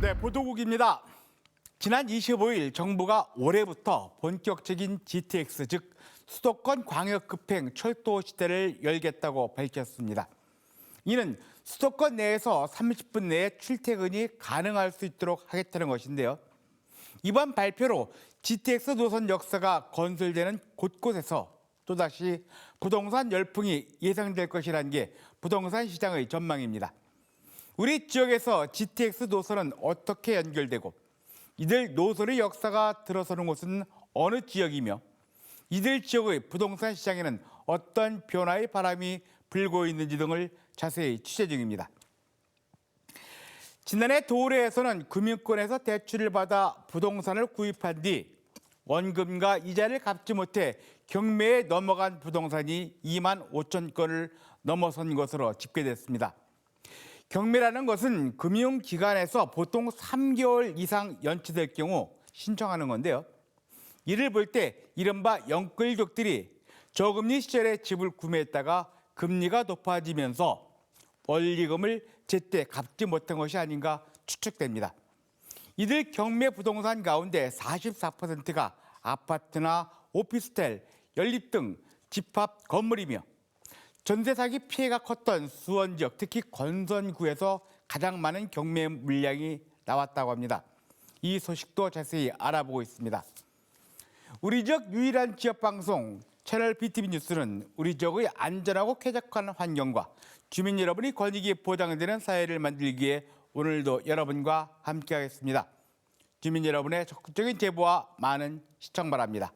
네, 보도국입니다. 지난 25일 정부가 올해부터 본격적인 GTX 즉 수도권 광역 급행 철도 시대를 열겠다고 밝혔습니다. 이는 수도권 내에서 30분 내에 출퇴근이 가능할 수 있도록 하겠다는 것인데요. 이번 발표로 GTX 노선 역사가 건설되는 곳곳에서 또다시 부동산 열풍이 예상될 것이라는 게 부동산 시장의 전망입니다. 우리 지역에서 GTX 노선은 어떻게 연결되고 이들 노선의 역사가 들어서는 곳은 어느 지역이며 이들 지역의 부동산 시장에는 어떤 변화의 바람이 불고 있는지 등을 자세히 취재 중입니다. 지난해 도래에서는 금융권에서 대출을 받아 부동산을 구입한 뒤 원금과 이자를 갚지 못해 경매에 넘어간 부동산이 2만 5천 건을 넘어선 것으로 집계됐습니다. 경매라는 것은 금융기관에서 보통 3개월 이상 연체될 경우 신청하는 건데요. 이를 볼 때 이른바 영끌족들이 저금리 시절에 집을 구매했다가 금리가 높아지면서 원리금을 제때 갚지 못한 것이 아닌가 추측됩니다. 이들 경매 부동산 가운데 44%가 아파트나 오피스텔, 연립 등 집합 건물이며 전세 사기 피해가 컸던 수원 지역, 특히 건선구에서 가장 많은 경매 물량이 나왔다고 합니다. 이 소식도 자세히 알아보고 있습니다. 우리 지역 유일한 지역 방송 채널 BTV 뉴스는 우리 지역의 안전하고 쾌적한 환경과 주민 여러분이 권익이 보장되는 사회를 만들기 위해 오늘도 여러분과 함께하겠습니다. 주민 여러분의 적극적인 제보와 많은 시청 바랍니다.